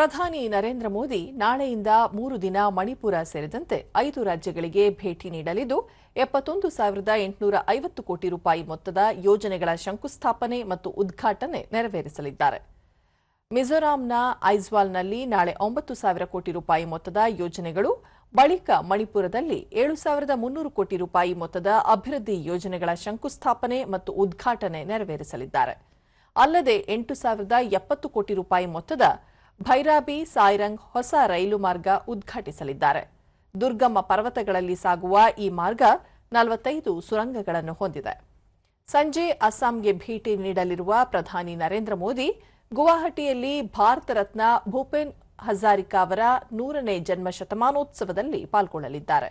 ಪ್ರಧಾನಿ ನರೇಂದ್ರ ಮೋದಿ ನಾಳೆಯಿಂದ ಮೂರು ದಿನ ಮಣಿಪುರ ಸೇರಿದಂತೆ ಐದು ರಾಜ್ಯಗಳಿಗೆ ಭೇಟಿ ನೀಡಲಿದ್ದು, ಎಪ್ಪತ್ತೊಂದು ಸಾವಿರದ ಎಂಟುನೂರ ಐವತ್ತು ಕೋಟಿ ರೂಪಾಯಿ ಮೊತ್ತದ ಯೋಜನೆಗಳ ಶಂಕುಸ್ಥಾಪನೆ ಮತ್ತು ಉದ್ಘಾಟನೆ ನೆರವೇರಿಸಲಿದ್ದಾರೆ. ಮಿಜೋರಾಂನ ಐಜ್ವಾಲ್ನಲ್ಲಿ ನಾಳೆ ಒಂಬತ್ತು ಸಾವಿರ ಕೋಟಿ ರೂಪಾಯಿ ಮೊತ್ತದ ಯೋಜನೆಗಳು, ಬಳಿಕ ಮಣಿಪುರದಲ್ಲಿ ಏಳು ಸಾವಿರದ ಮುನ್ನೂರು ಕೋಟಿ ರೂಪಾಯಿ ಮೊತ್ತದ ಅಭಿವೃದ್ಧಿ ಯೋಜನೆಗಳ ಶಂಕುಸ್ಥಾಪನೆ ಮತ್ತು ಉದ್ಘಾಟನೆ ನೆರವೇರಿಸಲಿದ್ದಾರೆ. ಅಲ್ಲದೆ ಎಂಟು ಸಾವಿರದ ಎಪ್ಪತ್ತು ಕೋಟಿ ರೂಪಾಯಿ ಮೊತ್ತದ ಭೈರಾಬಿ ಸಾಯ್ರಂಗ್ ಹೊಸ ರೈಲು ಮಾರ್ಗ ಉದ್ಘಾಟಿಸಲಿದ್ದಾರೆ. ದುರ್ಗಮ ಪರ್ವತಗಳಲ್ಲಿ ಸಾಗುವ ಈ ಮಾರ್ಗ ನಲವತ್ತೈದು ಸುರಂಗಗಳನ್ನು ಹೊಂದಿದೆ. ಸಂಜೆ ಅಸ್ಸಾಂಗೆ ಭೇಟಿ ನೀಡಲಿರುವ ಪ್ರಧಾನಿ ನರೇಂದ್ರ ಮೋದಿ, ಗುವಾಹಟಿಯಲ್ಲಿ ಭಾರತ ರತ್ನ ಭೂಪೇನ್ ಹಜಾರಿಕಾ ಅವರ ನೂರನೇ ಜನ್ಮ ಶತಮಾನೋತ್ಸವದಲ್ಲಿ ಪಾಲ್ಗೊಳ್ಳಲಿದ್ದಾರೆ.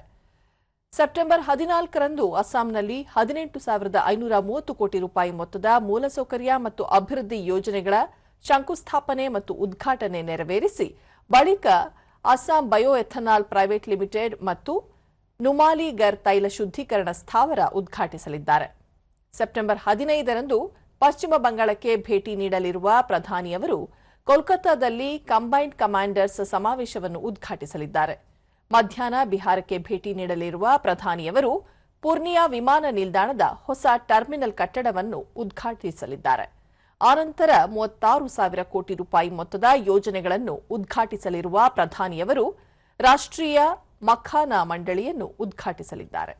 ಸೆಪ್ಟೆಂಬರ್ ಹದಿನಾಲ್ಕರಂದು ಅಸ್ಸಾಂನಲ್ಲಿ ಹದಿನೆಂಟು ಸಾವಿರದ ಐನೂರ ಮೂವತ್ತು ಕೋಟಿ ರೂಪಾಯಿ ಮೊತ್ತದ ಮೂಲಸೌಕರ್ಯ ಮತ್ತು ಅಭಿವೃದ್ಧಿ ಯೋಜನೆಗಳ ಶಂಕುಸ್ಥಾಪನೆ ಮತ್ತು ಉದ್ಘಾಟನೆ ನೆರವೇರಿಸಿ ಬಳಿಕ ಅಸ್ಸಾಂ ಬಯೋಎಥನಾಲ್ ಪ್ರೈವೇಟ್ ಲಿಮಿಟೆಡ್ ಮತ್ತು ನುಮಾಲಿಗರ್ ತೈಲ ಶುದ್ಧೀಕರಣ ಸ್ಥಾವರ ಉದ್ಘಾಟಿಸಲಿದ್ದಾರೆ. ಸೆಪ್ಟೆಂಬರ್ ಹದಿನೈದರಂದು ಪಶ್ಚಿಮ ಬಂಗಾಳಕ್ಕೆ ಭೇಟಿ ನೀಡಲಿರುವ ಪ್ರಧಾನಿಯವರು ಕೋಲ್ಕತ್ತಾದಲ್ಲಿ ಕಂಬೈನ್ಡ್ ಕಮಾಂಡರ್ಸ್ ಸಮಾವೇಶವನ್ನು ಉದ್ಘಾಟಿಸಲಿದ್ದಾರೆ. ಮಧ್ಯಾಹ್ನ ಬಿಹಾರಕ್ಕೆ ಭೇಟಿ ನೀಡಲಿರುವ ಪ್ರಧಾನಿಯವರು ಪೂರ್ನಿಯಾ ವಿಮಾನ ನಿಲ್ದಾಣದ ಹೊಸ ಟರ್ಮಿನಲ್ ಕಟ್ಟಡವನ್ನು ಉದ್ಘಾಟಿಸಲಿದ್ದಾರೆ. ಆನಂತರ ಮೂವತ್ತಾರು ಸಾವಿರ ಕೋಟಿ ರೂಪಾಯಿ ಮೊತ್ತದ ಯೋಜನೆಗಳನ್ನು ಉದ್ಘಾಟಿಸಲಿರುವ ಪ್ರಧಾನಿಯವರು ರಾಷ್ಟ್ರೀಯ ಮಖಾನ ಮಂಡಳಿಯನ್ನು ಉದ್ಘಾಟಿಸಲಿದ್ದಾರೆ.